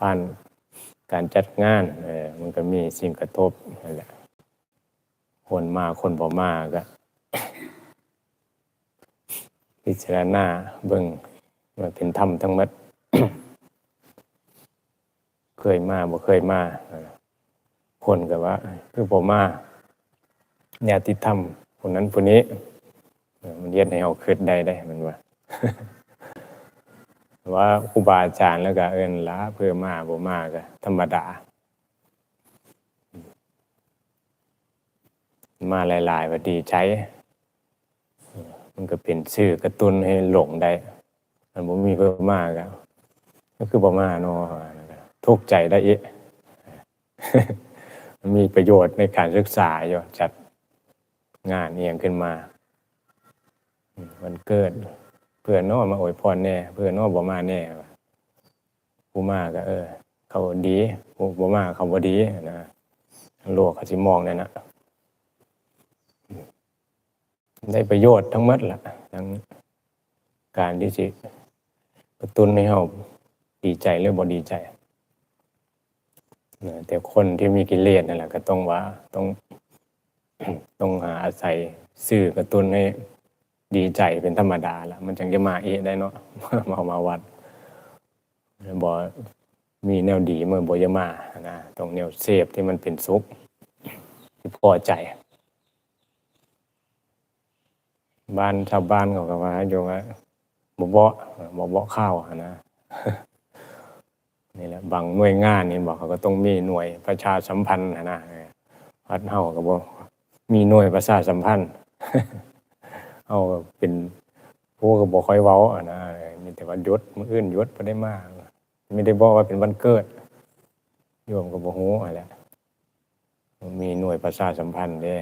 ผ่านการจัดงานเออมันก็มีสิ่งกระทบนั่นแหละคนมาคนบ่มาก็พิจารณาเบิ่งว่าเป็นธรรมทั้งหมดเคยมาบ่เคยมาคนก็ว่า คือบ่มาญาติธรรมคนนั้นผู้นี้ มันเย็ดให้เอาคิดได้ได้มันว่า ว่าครูบาอาจารย์แล้วก็เอินละเพื่อมาบ่มาก็ธรรมดา มาหลายๆว่าดีใจ มันก็เป็นชื่อกระตุ้นให้หลงได้มันบ่มีเพิ่มมากก็ก็คือบ่มาเนาะทุกใจได้อีกมันมีประโยชน์ในการศึกษาอยู่จัดงานเอียงขึ้นมามวันเกิด เพื่อนนอมาอวยพรแน่เพื่อนนอบ่มาแน่ผู้มาก็ เออ เขาดีผู้บ่มาเขาบ่ดีนะโลกเขาสิมองเนั่นนะได้ประโยชน์ทั้งหมดล่ะทั้งการที่สิกระตุ้นให้เฮาดีใจหรือบ่ดีใจนะแต่คนที่มีกิเลสนั่นแหละก็ต้องว่าต้องต้องหาอาศัยสื่อกระตุ้นให้ ดีใจเป็นธรรมดาละมันจังจะมาเอะได้เนาะมามาวัดบอมีแนวดีเมื่อบอยมานะตรงแนวเสพที่มันเป็นสุขที่พอใจ บ้านชาวบ้านเขาก็ว่าโยมว่าบ่บาะบ่บาะข้าวนะนี่แหละบางหน่วยงานนี่บอกเขาก็ต้องมีหน่วยประชาสัมพันธ์อะนะวัดเฮาก็บ่มีหน่วยประชาสัมพันธ์ เอาเป็นผู้ก็บอกคอยเว้าอะนะมีแต่ว่ายศมืออื่นยศบ่ได้มาก ไม่ได้บอกว่าเป็นวันเกิดโยมก็บ่ฮู้อะไรมีหน่วยประชาสัมพันธ์เด้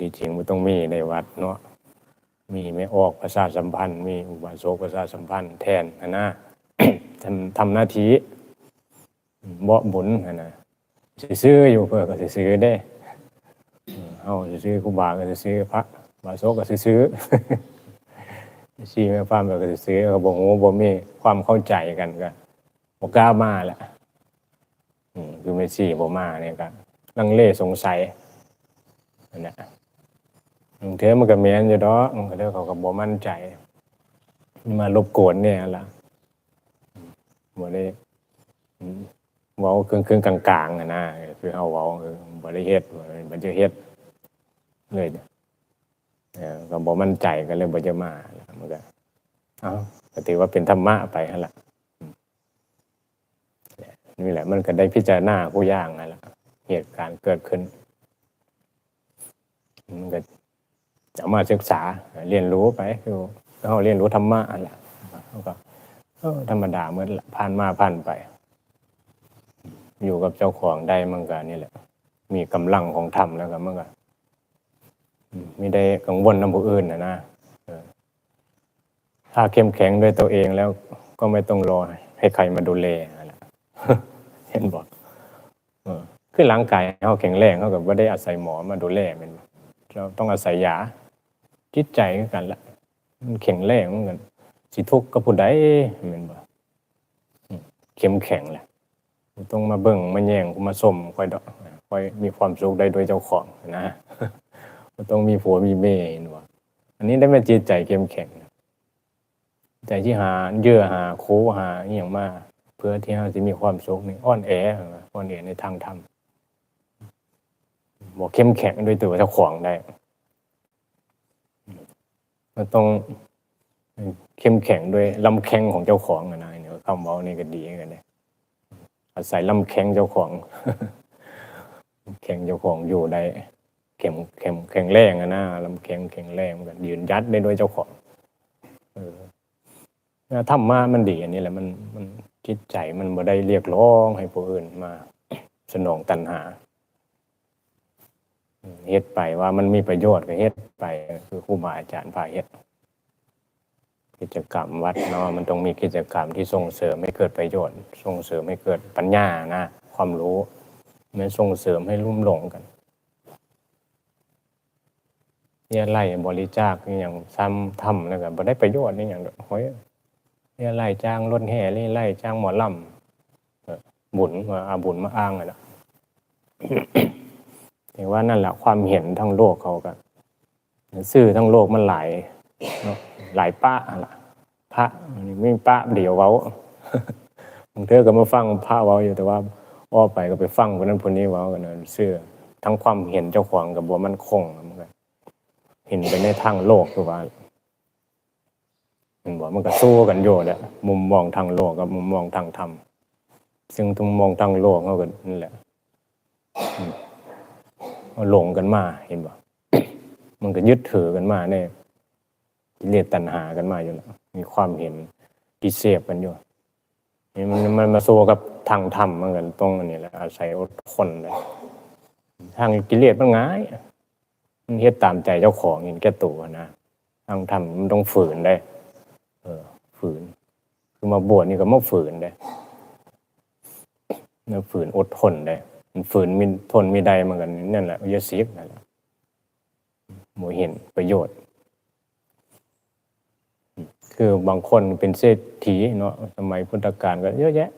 ดีจริงมันต้องมีในวัดเนาะมีไม่ออกประชาสัมพันธ์ มีอุบาสกประชาสัมพันธ์แทนอะนะทำทำหน้าที่เบาบุญอะนะสิซื้ออยู่เพื่อก็สิซื้อได้เอาสิซื้อครูบาก็สิซื้อพระ บาโซก็ซื้อชีแม่ฟ้าแบบก็ซื้อก็บ่ฮู้บ่มีความเข้าใจกันก็บ่กล้ามาแหละคือไม่ชีบ่มาเนี่ยก็ลังเลสงสัยนั่นแหละบางเทอมันก็แม่นอยู่ดอกมันก็เด้อเขาก็บ่มั่นใจมารบกวนเนี่ยล่ะบ่ได้เว้าครึ่องกลางๆอะนะคือเฮาเว้าบ่ได้เฮ็ดบ่ได้เฮ็ดเลยเออ ก็บอกมั่นใจก็เลยบ่จะมาแล้วมันก็เอาก็ถือว่าเป็นธรรมะไปหั่นละอืมนี่แหละ มันก็ได้พิจารณาผู้ย่างนั่นแหละเหตุการณ์เกิดขึ้น มันก็จะมาศึกษาเรียนรู้ไปคือเขาเรียนรู้ธรรมะอันละเขาก็เออธรรมดาเมื่อผ่านมาผ่านไป อยู่กับเจ้าของได้มันก็นี่แหละ มีกำลังของธรรมแล้วก็มันก็อืม ไม่ได้กังวลน้ำผู้อื่นนะนะถ้าเข้มแข็งด้วยตัวเองแล้วก็ไม่ต้องรอให้ใครมาดูแลเห็นบอกคือร่างกายเขาแข็งแรงเขากับว่าได้อาศัยหมอมาดูแลมันเราต้องอาศัยยาจิตใจกันละมันแข็งแรงเหมือนกันสิทุกข์ก็ผู้ใดแมันบอืมเข้มแข็งแหละต้องมาเบิ่งมาแย่งมาสมคอยดอกคอยมีความสุขได้โดยเจ้าของนะ ต้องมีผัวมีเม่เห็นบ่อันนี้ได้มาจิตใจเข้มแข็งใจที่หาเยื่อหาโคหาอย่างมากเพื่อที่เราจะมีความสุขนี่อ่อนแออ่อนแอในทางธรรมบอกเข้มแข็งด้วยตัวเจ้าของได้มันต้องเข้มแข็งด้วยลำแข็งของเจ้าของนะเนี่ยคำเว้านี่ก็ดีกันเนี่ยอาศัยลำแข็งเจ้าของแข็งเจ้าของอยู่ได้ แข็งแข็งแข็งแรงอะนะลำแข็งแข็งแรงเหมือนกันยืนยัดได้ด้วยเจ้าของเออธรรมะมันดีอันนี้แหละมันมันจิตใจมันบ่ได้เรียกร้องให้ผู้อื่นมา สนองตัณหาเฮ็ดไปว่ามันมีประโยชน์ก็เฮ็ดไปคือครูบาอาจารย์พาเฮ็ดกิจกรรมวัดเนาะมันต้องมีกิจกรรมที่ส่งเสริมให้เกิดประโยชน์ ส่งเสริมให้เกิดปัญญานะ ความรู้ไม่ส่งเสริมให้ลุ่มหลงกัน เนี่ยไล่บริจาคอย่างซ้ำทำแล้วก็บ่ได้ประโยชน์นี่อย่างดอกโอ้ยเนี่ยไล่จ้างรถแห่นี่ไล่จ้างหมอลำบุญมาอาบุญมาอ้างอะนะแต่ว่านั่นแหละความเห็นทั้งโลกเขาก็ซื่อทั้งโลกมันหลายหลายป้าอะล่ะพระนนี้ไม่ป้าเดียวเว้าบางเทื่อก็มาฟังพระเว้าอยู่แต่ว่า อ้อไปก็ไปฟังคนนั้นคนนี้เว้ากันนะเสื้อทั้งความเห็นเจ้าของกับบัวมันคงเหมือนกัน เห็นไปในทางโลกคือว่ามันบอกมันก็สู้กันโยแหละมุมมองทางโลกกับมุมมองทางธรรมซึ่งทุมมองทางโลกเขาก็นั่นแหละมเอาหลงกันมาเห็นบ่มันก็ยึดถือกันมาเนี่ยเรียกตัณหากันมาอยู่แล้วมีความเห็นกิเสพกันอยู่นี่มันมันมาสู้กับทางธรรมเหมือนกันตรงอันนี้แหละอาศัยอดทนเลยทางกิเลสมันง่าย มันเฮ็ดตามใจเจ้าของเห็นแก่ตัวนะทางธรรมมันต้องฝืนได้ เออ ฝืน คือมาบวชนี่ก็มาฝืนได้มาฝืนอดทนได้ มันฝืนมีทนมีใดเหมือนกันนั่นแหละอยาสิกนั่นแหละหมูเห็นประโยชน์ คือบางคนเป็นเศรษฐีเนาะสมัยพุทธกาลก็เยอะแยะ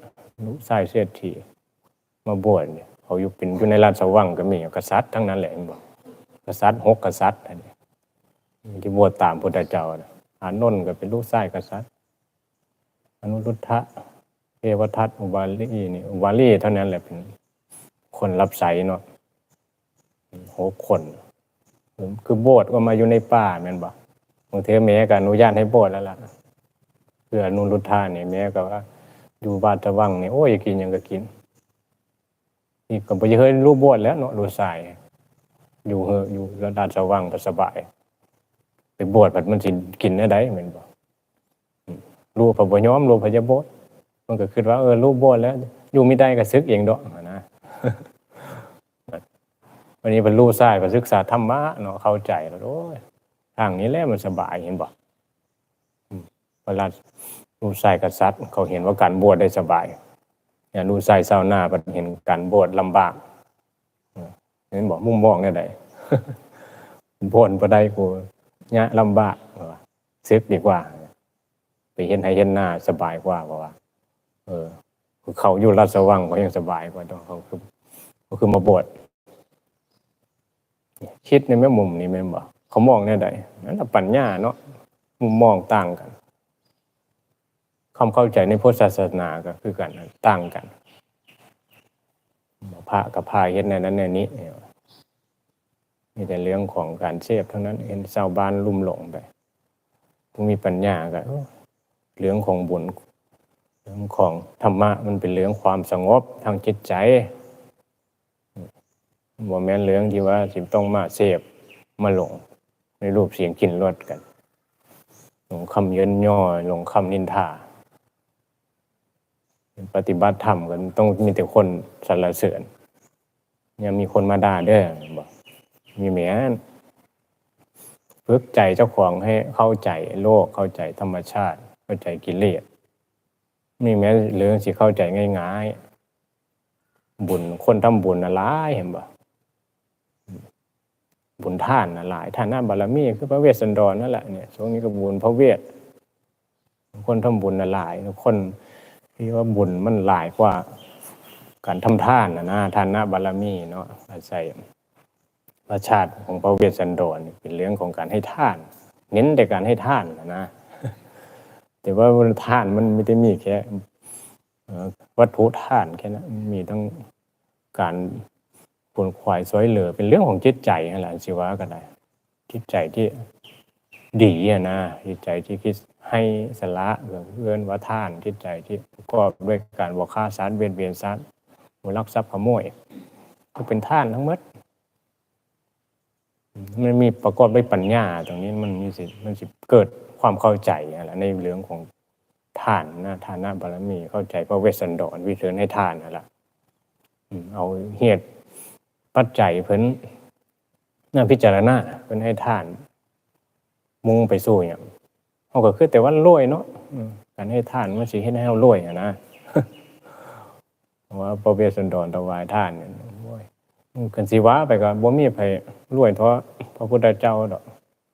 ลูกชายเศรษฐี มาบวชเนี่ยเขาอยู่เป็นอยู่ในราชวังก็มีกษัตริย์ทั้งนั้นแหละบอก กษัตริย์หกกษัตริย์อันนี้ที่บวชตามพุทธเจ้านะอานนท์ก็เป็นลูกชายกษัตริย์อนุรุทธะเทวทัตอุบาลีนี่อุบาลีเท่านั้นแหละเป็นคนรับใช้เนาะหกคน คือโบสถ์ก็มาอยู่ในป่าแม่นบ่บางเทอแม่ก็อนุญาตให้โบสถ์แล้วล่ะเพื่อนุรุทธาเนี่ยแม่ก็ว่าอยู่บ้านตะวังเนี่ยโอ้ยกินยังก็กินนี่ก็บ่เคยรู้บสถ์แล้วเนาะรู้สาย อยู่เฮออยู่ระดับสว่างสบาย ไปบวชบัดมันสิกินได้ไดแม่นบอืมรู้พระบ่ยอมรู้พระจะโบสถ์มันก็คิดว่าเออรู้บสถ์แล้ว อยู่ไม่ได้ก็ซึกเองดอกนะวันนี้บรรลุทรายไปศึกษาธรรมะเนาะเข้าใจแล้วโอ้ยทางนี้แหละมันสบายเห็นบอืมเวลารู้ทรายกษัตริย์เขาเห็นว่าการบวชได้สบายอย่างรู้ทรายเศร้าหน้าเห็นการบวชลำบาก เห็นบอกมุมมองเนี่ยใดบวชบ่ได้กูเนี่ยลำบากว่าซึกดีกว่า ไปเห็นให้เห็นหน้าสบายกว่าเพราะว่า เออคือเขาอยู่ราชวังเขายังสบายกว่าต้องเขาคือเขาคือมาบวชคิดในแม่มุมนี้แม่นบ่เขามองแน่ใดนั่นแหละปัญญาเนาะมุมมองต่างกันความเข้าใจในพุทธศาสนาก็คือกันต่างกัน พระกับพายเฮ็ดในนั้นในนี้มีแต่เรื่องของการเสพเท่านั้นเห็นชาวบ้านลุ่มหลงไปผู้มีปัญญาก็เอ้อเรื่องของบุญเรื่องของธรรมะมันเป็นเรื่องความสงบทางจิตใจบ่แม่นเรื่องที่ว่าสิต้องมาเสพมาหลง ในรูปเสียงกลิ่นรสกัน หลงคำเยินย่อหลงคำนินทา ปฏิบัติธรรมกันต้องมีแต่คนสรรเสริญยังมีคนมาด่าเด้อบอกมีแม้นฝึกใจเจ้าของให้เข้าใจโลกเข้าใจธรรมชาติ เข้าใจกิเลสมีแม้เรื่องสิเข้าใจง่ายๆ บุญคนทำบุญน่ะหลายเห็นบ่บุญท่านนะหลายท่านน้าบารมีคือพระเวสสันดรนั่นแหละเนี่ยช่วงนี้ก็บุญพระเวทคนทำบุญนะหลายคน ที่ว่าบุญมันหลายกว่าการทำท่านนะนะท่านน้าบารมีเนาะอาศัยพระชาติของพระเวสสันดรเป็นเรื่องของการให้ท่าน เน้นแต่การให้ท่านนะนะแต่ว่าท่านมันไม่ได้มีแค่วัตถุท่านแค่นั้นมีทั้งการผลควายสวยเหลือ เป็นเรื่องของจิตใจนั่นแหละสิว่าก็ได้จิตใจที่ดีอะนะจิตใจที่คิด ให้สละเพื่อนว่าท่านจิตใจที่ประกอบด้วยการบ่ฆ่าสัตว์เบียดเบียนสัตว์บ่ลักทรัพย์ขโมยก็เป็นท่านทั้งหมดมันมีประกอบด้วยปัญญา ตรงนี้มันมีสิมันสิเกิดความเข้าใจอะไรในเรื่องของท่านนะทานะบารมีเข้าใจพระเวสสันดรวิเทินให้ท่านนั่นแหละอืมเอาเหตุปัจจัยเพิ่นน่าพิจารณาเพิ่นให้ทาน มุ่งไปสู่อย่าง เฮาก็คือแต่ว่ารวยเนาะการให้ทานมันสิเฮ็ดให้เฮารวยอะนะว่าพระเวสสันดรถวายทานเนี่ยโอ้ยกันสิว่าไปก็บ่มีไผรวยเท่าพระพุทธเจ้าดอก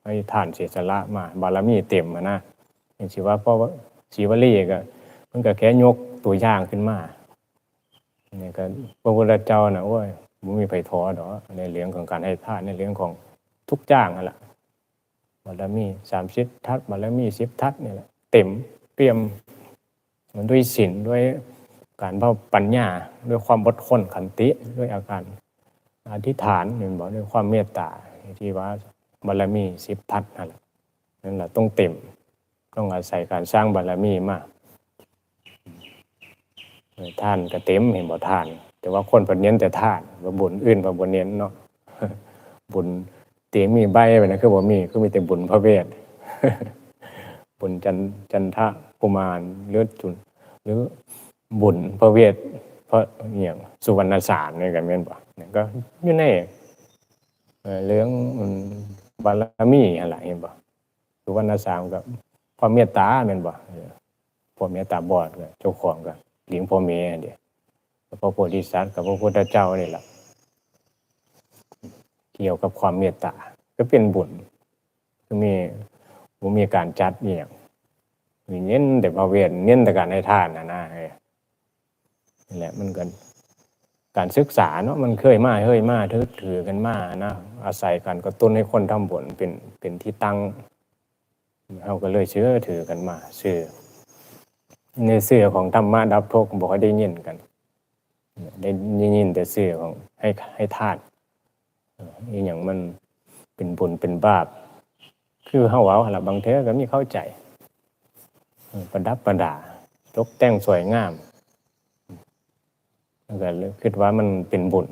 ให้ทานเสียสละมา บารมีเต็มอะนะอย่างสิว่าเพราะว่าศีวลีก็มันก็แค่ยกตัวอย่างขึ้นมานี่ก็พระพุทธเจ้าน่ะโอ้ยบ่มีไผท้อดอกในเรื่องของการให้ทานในเรื่องของทุกอย่างนั่นแหละ บารมี30ทัศบารมี10ทัศนี่แหละเต็มเปี่ยมมันด้วยศีลด้วยการภาปัญญาด้วยความอดทนขันติด้วยอาการอธิษฐานนี่บอกด้วยความเมตตาที่ว่าบารมี10ทัศนั่นแหละนั่นแหละต้องเต็มต้องอาศัยการสร้างบารมีมากท่านก็เต็มเห็นบ่ท่าน แต่ว่าคนเพิ่นเน้นแต่ท่านว่าบุญอื่นว่าบ่เน้นเนาะบุญ ต็มมีใบไปนะคือบ่มีคือมีแต่บุญพระเวทบุญจันจันทะกุมารหรือจุนหรือบุญพระเวทพระอหย่างสุวรรณสารนี่ก็แม่นบ่เนี่ยก็อยู่ในเอ่เรื่องบารมีอะไรเห็นบ่สุวรรณสารก็ความเมตตาแม่นบ่เออความเมตตาบอดก็เจ้าของก็เลี้ยงพ่อแม่เดียวพระโพธิสัตว์กับพระพุทธเจ้านี่แหละ เกี่ยวกับความเมตตาก็เป็นบุญก็มีบ่มีการจัดอีหยังมีเน้นแต่พระเวทเน้นแต่การให้ทานนะนะเออนี่แหละมันกันการศึกษาเนาะมันเคยมาเฮ้ยมาถือถือกันมานะอาศัยการกระตุ้นให้คนทำบุญเป็นเป็นที่ตั้งเราก็เลยเชื่อถือกันมาเชื่อในเสื้อของธรรมะดับทุกข์บอกให้ได้ยินกัน ได้ยินแต่เสื้อของให้ให้ทาน อีอย่างมันเป็นบุญเป็นบาป คือเฮาเว้าหละบางเทอก็มีเข้าใจ ประดับประดาตกแต่งสวยงามแล้วก็คิดว่ามันเป็นบุญ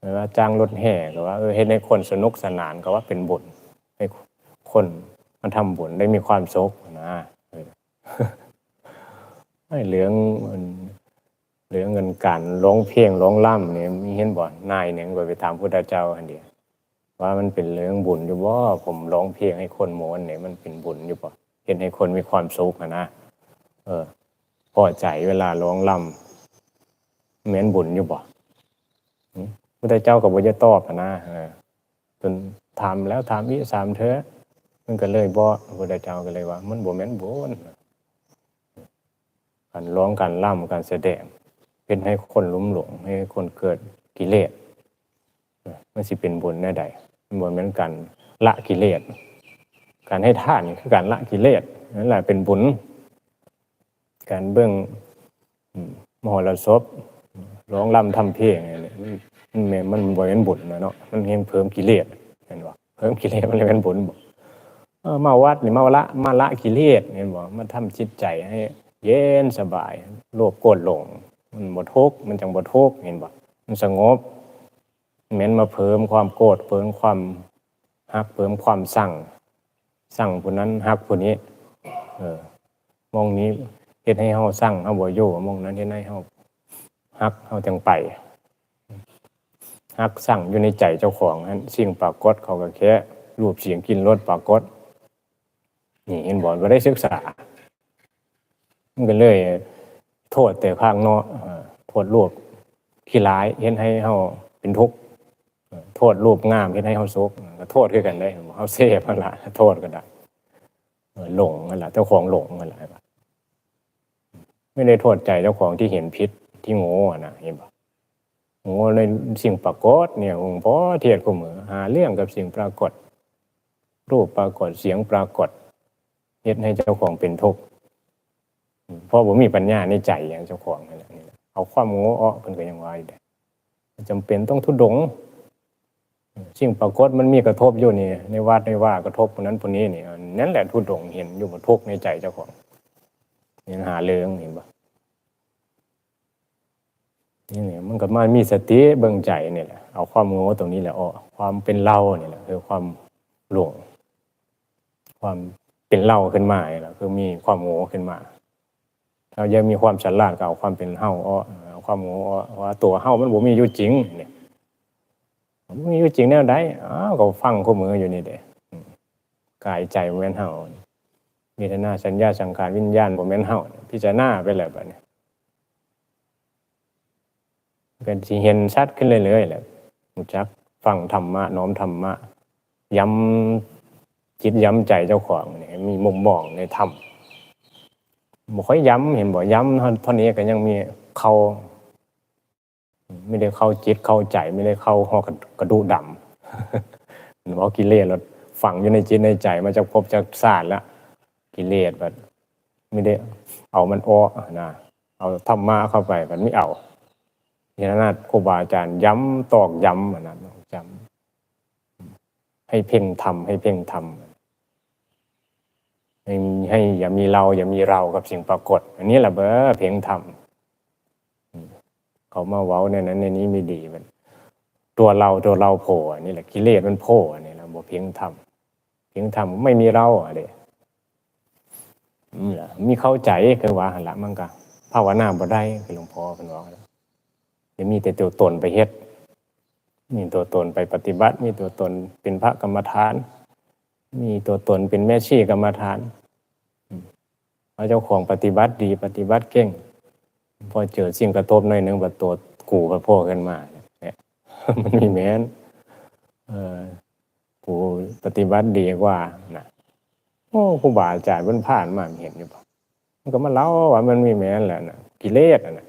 หรือว่าจ้างรถแห่ก็ว่าเออเฮ็ดให้คนสนุกสนานก็ว่าเป็นบุญให้คนมาทำบุญได้มีความสุขนะเออไอ้เรื่อง มันเรื่อเงินการร้องเพลงร้องล่ำเนี่ยมีเห็นบ่นายเนี่ยก็ไปถามพุทธเจ้าอันเดียวว่ามันเป็นเรื่องบุญอยู่บ่ผมร้องเพลงให้คนม้วนเนี่ยมันเป็นบุญอยู่บ่เห็นให้คนมีความสุขนะเออพอใจเวลาร้องล่ำเหมือนบุญอยู่บ่พุทธเจ้าก็บ่จะตอบนะเออจนถามแล้วถามอีสามเถอมันก็เลยบ่พุทธเจ้าก็เลยว่า มันบ่แม่นบุญการร้องการล่ำการแสดง เป็นให้คนลุ่มหลง ให้คนเกิดกิเลสมันสิเป็นบุญแน่ใดมันบ่เหมือนกันละกิเลสการให้ทานคือการละกิเลสนั่นแหละเป็นบุญ การเบื้องมหรสพร้องล่ำทำเพลงเนี่ยมันมันแม่นมันบ่เป็นบุญนะเนาะมันเห็นเพิ่มกิเลสเห็นบ่เพิ่มกิเลสมันเลยเป็นบุญบ่เมาวัดนี่มาละมาละกิเลสเห็นบ่มาทำจิตใจให้ เย็นสบายโลภโกรธหลง มันบ่ทุกมันจังบ่ทุกเห็นบ่มันสงบแม้นมาเพิ่มความโกรธเพิ่มความฮักเพิ่มความสั่ง สั่งผู้นั้นฮักผู้นี้ เออมองนี้เฮ็ดให้เฮาสั่งเฮาบ่อยู่มองนั้นเฮ็ดให้เฮาฮักเฮาจังไปฮักสั่งอยู่ในใจเจ้าของนั้นสิ่งปรากฏเขาก็แค่รูปเสียงกินรสปรากฏนี่เห็นบ่บ่ได้ศึกษามันก็เลย โทษแต่ข้างนอกเอ่อโทษรูปที่ร้ายเห็นให้เฮาเป็นทุกข์เอ่อโทษรูปงามเห็นให้เฮาสุขก็โทษคือกันได้เฮาเสพนั่นล่ะโทษก็ได้เออหลงนั่นล่ะเจ้าของหลงนั่นล่ะไม่ได้โทษใจเจ้าของที่เห็นพิษที่โง่อะนะเห็นบ่โง่ในสิ่งปรากฏเนี่ยองค์พ่อเทียดกูมือหาเรื่องกับสิ่งปรากฏ รูปปรากฏเสียงปรากฏเฮ็ดให้เจ้าของเป็นทุกข์อืม เพราะผมมีปัญญาในใจอย่างเจ้าของนั่นแหละนี่แหละเอาความโง่อ้อเพิ่นก็ยังว่าอยู่เด้จำเป็นต้องทุดงสิ่งปรากฏมันมีกระทบอยู่นี่ในวัดในว่ากระทบคนนั้นคนนี้นี่นั่นแหละทุดงเห็นอยู่บ่ทุกในใจเจ้าของนี่หาเรื่องเห็นบ่นี่เนี่ยมันก็มามีสติเบิ่งใจนี่แหละเอาความโง่ตรงนี้แหละอ้อความเป็นเราเนี่แหละคือความหลงความเป็นเราขึ้นมานี่แหละคือมีความโง่ขึ้นมา เรายังมีความฉลาดกับความเป็นเฮาอ้อความโง่ว่าตัวเฮามันบ่มีอยู่จริงเนี่ยบ่มีอยู่จริงแนวใดอ้าวก็ฟังคู่มืออยู่นี่เด้กายใจบ่แม่นเฮาเวทนาสัญญาสังขารวิญญาณบ่แม่นเฮาพิจารณาไปแล้วบัดนี้ก็สิเห็นชัดขึ้นเรื่อยๆแหละรู้จักฟังธรรมะน้อมธรรมะย้ำจิตย้ำใจเจ้าของนี่ให้มีมุมมองในธรรม บ่ค่อยย้ำเห็นบ่ย้ำเท่านี้ก็ยังมีเขาไม่ได้เข้าจิตเข้าใจไม่ได้เข้าหอกระดูดำเพราะกิเลสเราฝังอยู่ในจิตในใจมาจากภพจากศาสตร์แล้วกิเลสแบบไม่ได้เอามันอ้อนะเอาธรรมะเข้าไปมันไม่เอาอย่านั้นครูบาอาจารย์ย้ำตอกย้ำนนั้นย้ำให้เพ่งทำให้เพ่งทำ ให้ให้อย่ามีเรา อย่ามีเรากับสิ่งปรากฏ อันนี้แหละเบอเพ่งทำเขามาเว้าในนั้นในนี้ไม่ดีมัน ตัวเราตัวเราโผล่นี่แหละกิเลสมันโผล่นนี้แหละบ่เพียงทำเพียงทำไม่มีเราอะเด้นี่แหละมีเข้าใจคือว่าหันละมันก็ภาวนาบ่ได้คือหลวงพ่อเพิ่นว่าแล้วเดี๋ยวมีแต่ตัวตนไปเฮ็ดมีตัวตนไปปฏิบัติ มีตัวตนเป็นพระกรรมฐาน มีตัวตนเป็นแม่ชีกรรมฐานอืมเจ้าของปฏิบัติดีปฏิบัติเก่ง พอเจอสิ่งกระทบหน่อยหนึงบัดตัวกูพระโผล่ขึ้นมาเนี่ยมันมีแม้นเออกูปฏิบัติดีกว่านะโอ้ครูบาอาจารย์มันผ่านมาเห็นอยู่ปะมันก็มาเล่าว่ามันมีแม้นแหละนะกิเลสอะนะ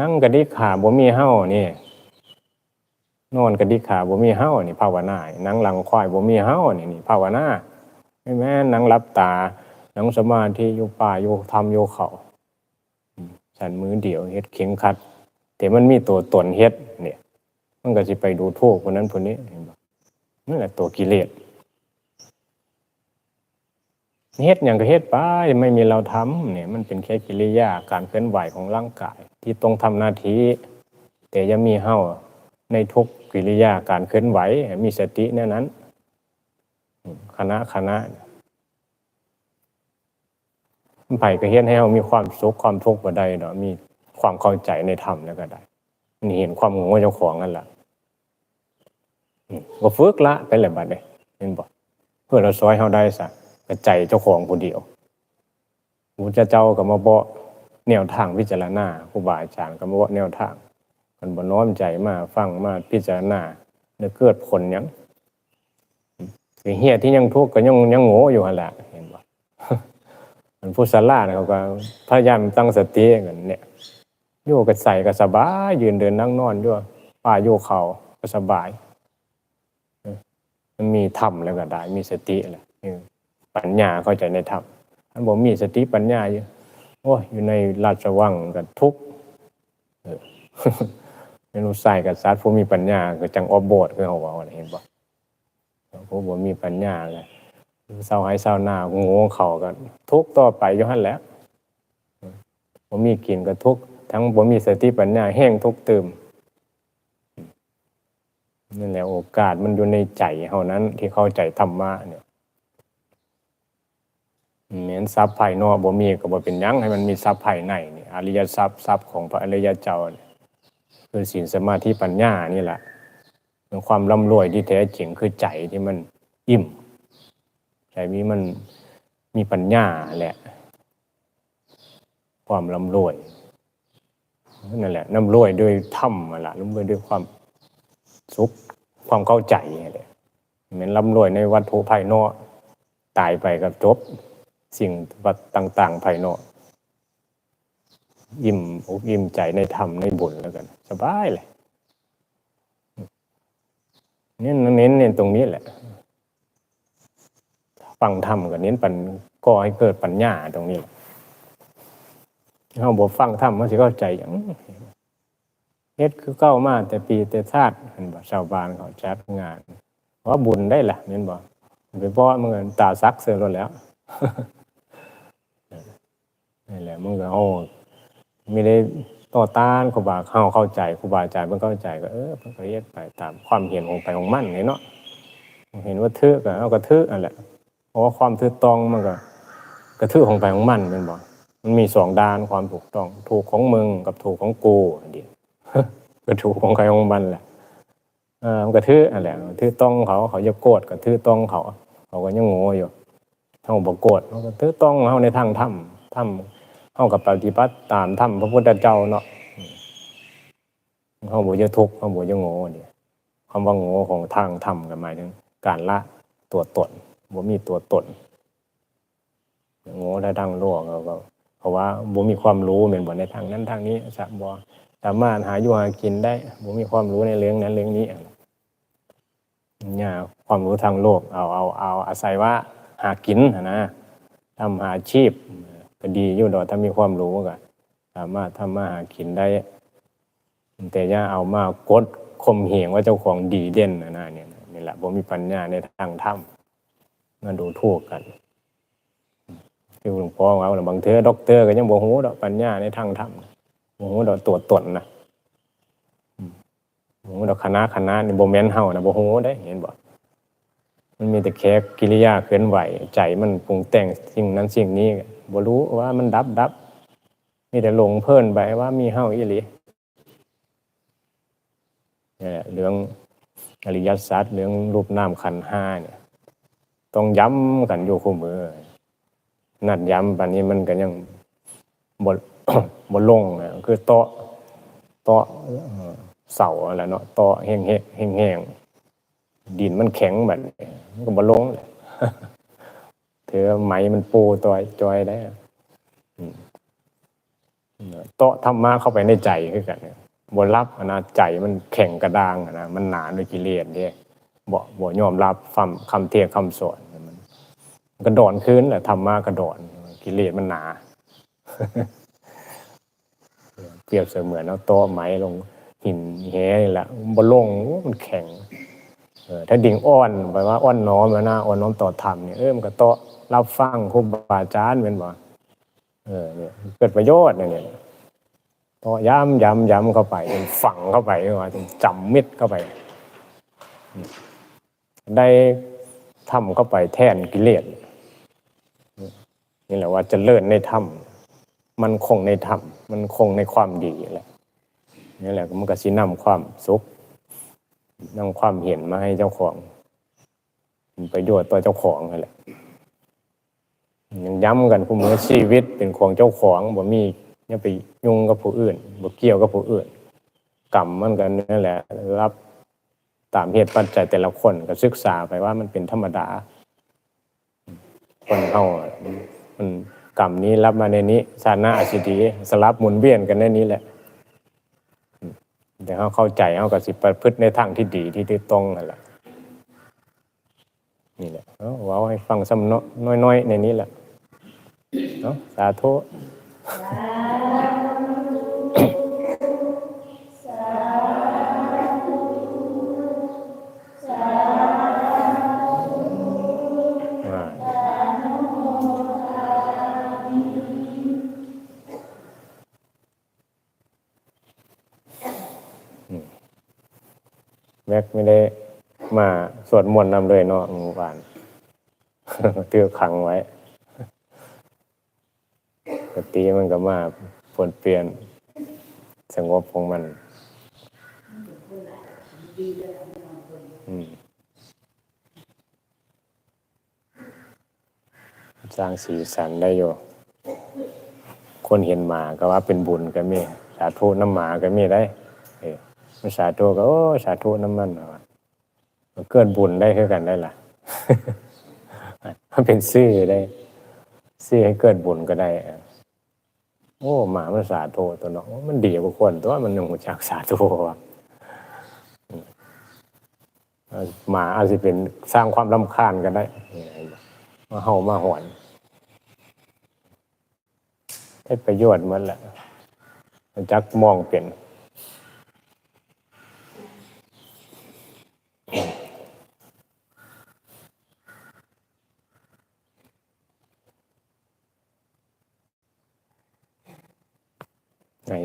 นั่งกระดิกขาบ่มีเห้านี่ นอนกระดิกขาบ่มีเห้านี่ภาวนานั่งหลังควายบ่มีเห้านี่นี่ภาวนาไม่แม่นั่งรับตานั่งสมาธิอยู่ป่าอยู่ทำอยู่เขาสันมือเดียวเฮ็ดเข็งขัด แต่มันมีตัวตนเฮ็ดเนี่ย มันก็สิไปดูโทษคนนั้นคนนี้เห็นบ่นั่นแหละตัวกิเลสเฮ็ดอย่างก็เฮ็ดไปไม่มีเราทำเนี่ยมันเป็นแค่กิริยาการเคลื่อนไหวของร่างกาย ที่ต้องทำหน้าที่แต่ยังมีเฮาในทุก กิริยาการเคลื่อนไหว มีสติแน่นั้น คณะคณะไผก็เฮ็ดให้เฮามีความสุขความทุกข์บ่ได้ดอกมีความเข้าใจในธรรมแล้วก็ได้นี่เห็นความโง่เจ้าของนั่นแหละก็ฝึกละไปเลยบัดนี้เห็นบ่เพื่อเราซอยเฮาได้ซะกระใจเจ้าของผู้เดียวพระพุทธเจ้าก็มาบอกแนวทางพิจารณาครูบาอาจารย์ก็มาบอกแนวทาง มันบ่น้อมใจมาฟังมาพิจารณาแล้วเกิดผลยังคือเฮียที่ยังทุกข์ก็ยังยังโง่อยู่หั่นแหละเห็นบ่มันผู้สลาดเขาก็พยายามตั้งสติกันเนี่ยโยกก็ใส่ก็สบายยืนเดินนั่งนอนด้วยป่าโยกเขาก็สบาย มันมีธรรมแล้วก็ได้ มีสติแหละเออปัญญาเข้าใจในธรรมอันบอกมีสติปัญญาอยู่โอ้ยอยู่ในราชวังกับทุกข์ เมนูใส่กับสัตว์ผู้มีปัญญาก็จังอบโบดคือเขาว่าเห็นบ่ผู้บ่มีปัญญาเลยเศร้าให้เศร้าหน้าโง่เขาก็ทุกต่อไปยู่หั่นแล้วบ่มีกินก็ทุกทั้งบ่มีสติปัญญาแห้งทุกตื่มนั่นแหละโอกาสมันอยู่ในใจเฮานั้นที่เข้าใจธรรมะเนี่ยเหมือนทรัพย์ภายนอกบ่มีก็บ่เป็นยังให้มันมีทรัพย์ภายในนี่อริยทรัพย์ทรัพย์ของพระอริยเจ้าเนี่ย คือศีลสมาธิปัญญานี่แหละเป็นความร่ำรวยที่แท้จริงคือใจที่มันอิ่มใจมีมันมีปัญญาแหละ ความร่ำรวยนั่นแหละน้ำรวยด้วยถ้ำมาละร่ำรวยด้วยความสุขความเข้าใจนี่แหละเหมือนร่ำรวยในวัตถุภายนอกตายไปกับจบ สิ่งวัตต่างๆภายนอก อิ่มอกอิ่มใจในธรรมในบุญแล้วกัน สบายเลยเน้นเน้นเน้นตรงนี้แหละ ฟังธรรมกับเน้นปัญก็ให้เกิดปัญญาตรงนี้และเขาบอกฟังธรรมมันสิเข้าใจอย่างเฮ็ดคือเก้ามาแต่ปีแต่ชาติเห็นบ่ชาวบ้านเขาจัดงานว่าบุญได้ละแม่นบ่ไปเพราะมึงตาซักเสือรถแล้วนี่แหละมึงก็เอา ไม่ได้ต่อต้านครูบาเข้าเข้าใจครูบาอาจารย์เพิ่นเข้าใจก็เออเพิ่นก็เฮ็ดไปตามความเห็นของไปของมันนี่เนาะเห็นว่าทึกก็เอาก็ทึกนั่นแหละเพราะว่าความทึกต้องมันก็กระทึกของไปของมันม่นบ่มันมีสองด้านความถูกต้อง ถูกของมึงกับถูกของกูอันเดียวก็ถูกของใครของมันแหละเออมันกระทืออันแหละทือต้องเขาเขาจะโกรธกับทือต้องเขา เขาก็ยังโง่อยู่ถ้าบอกโกรธเขาก็ทือต้องเขาในทางถ้ำถ้ำ เขากับปฏิบัติตามถ้ำพระพุทธเจ้าเนาะอืมเขาบอกจะทุกข์เขาบอกจะโง่เดียคำว่าโง่ของทางถ้ำกันหมายถึงการละตัวตนบ่มีตัวตนโง่ได้ทางโลกเขาก็เพราะว่าบ่มีความรู้เหมือนบ่ในทางนั้นทางนี้สักบ่สามารถหาอยู่หากินได้ผมมีความรู้ในเรื่องนั้นเรื่องนี้เนี่ยความรู้ทางโลกเอาเอาเอาอาศัยว่าหากินนะทำหาอาชีพ ก็ดีอยู่ดอกถ้ามีความรู้ก็สามารถทำมาหากินได้ แต่อย่าเอามากดข่มเหงว่าเจ้าของดีเด่นนะนะเนี่ยนี่แหละผมมีปัญญาในทางธรรมมาดูถูกกันคือหลวงพ่อว่าบางเทอด็อกเตอร์ก็ยังบ่ฮู้ดอกปัญญาในทางธรรมบ่ฮู้ดอกตัวตนนะอืมบ่ฮู้ดอกคณะคณะนี่บ่แม่นเฮานะบ่ฮู้ได้เห็นบ่มันมีแต่แค่กิริยาเคลื่อนไหว ใจมันปรุงแต่งสิ่งนั้นสิ่งนี้ บ่รู้ว่ามันดับดับ มีแต่หลงเพลินไปว่ามีเฮาอีหลีเนี่ยแหละเรื่องอริยสัจเรื่องรูปนามขันห้าเนี่ย ต้องย้ำกันอยู่คู่มือ นัดย้ำปันนี้มันก็ยังบบลงนะคือโต๊ะโต๊ะเสาอะไรเนาะโต๊ะแห้งแห้งแห้งแห้งดินมันแข็งแบบนี้มันก็บลงเลย เธอไหมมันปูตัวจอยได้โตธรรมะเข้าไปในใจคือกันเนี่ยบรับอนะใจมันแข็งกระด้างนะมันหนาด้วยกิเลสเนี่ยบ่บ่ยอมรับคำคำเทศน์คำสอนมันมันกระโดอนขึ้นแหละธรรมะกระโดอนกิเลสมันหนา เปรียบเสมือนเอาโต๊ะไม้ลงหินแหนี่แหละบนลงมันแข็งเออถ้าดิ่งอ้อนแปลว่าอ้อนน้อมแล้วนะอ้อนน้อมต่อธรรมเนี่ยเออมันก็โต๊ะ รับฟังครูบาอาจารย์เป็นบ่เออเนี่ยเกิดประโยชน์เนี่ยพอย้ำย้ำย้ำเข้าไปจนฝังเข้าไปว่าจนจำมิดเข้าไป ได้ทำเข้าไปแทนกิเลสนี่แหละว่าเจะเลิศในธรรมมันคงในธรรมมันคงในความดีแหละนี่แหละมันก็สินำความสุขนำความเห็นมาให้เจ้าของเป็นประโยชน์ต่อเจ้าของนั่นแหละ ยังย้ำกันผู้มือชีวิตเป็นของเจ้าของบ่มีอย่าไปยุ่งกับผู้อื่นบ่เกี่ยวกับผู้อื่นกรรมมันกันนั่นแหละ รับตามเหตุปัจจัยแต่ละคนก็ศึกษาไปว่ามันเป็นธรรมดา คนเฮามันกรรมนี้รับมาในนี้ชาติหน้าอาสิดีสลับหมุนเวียนกันในนี้แหละแต่เฮาเข้าใจเฮาก็สิประพฤติในทางที่ดีที่ถูกต้องนั่นแหละนี่แหละเอาว้าให้ฟังซ้ำนน้อยๆในนี้แหละ เนาะสาธุอ่าอืมแม็กไม่ได้มาสวดมนต์นำเลยเนาะเมื่อวานเตือขังไว้ มันก็มาผลเปลี่ยนสงบของมันสร้างสีสันได้อยู่คนเห็นหมาก็ว่าเป็นบุญก็มี สาธุน้ำหมาก็มีได้เออมันสาธุก็โอ้สาธุน้ำมันมันเกิดบุญได้คือกันได้ล่ะมันเป็นซื่อได้ซื่อให้เกิดบุญก็ได้ โอ้หมามันสาธุตัวเนาะมันดีกว่าคนตัวมันหนึ่งหัวจักสาธุว่ะหมาอาจจะเป็นสร้างความรำคาญก็ได้มาเห่ามาหอนได้ประโยชน์มันแหละมันจักมองเป็นไหน หน่อย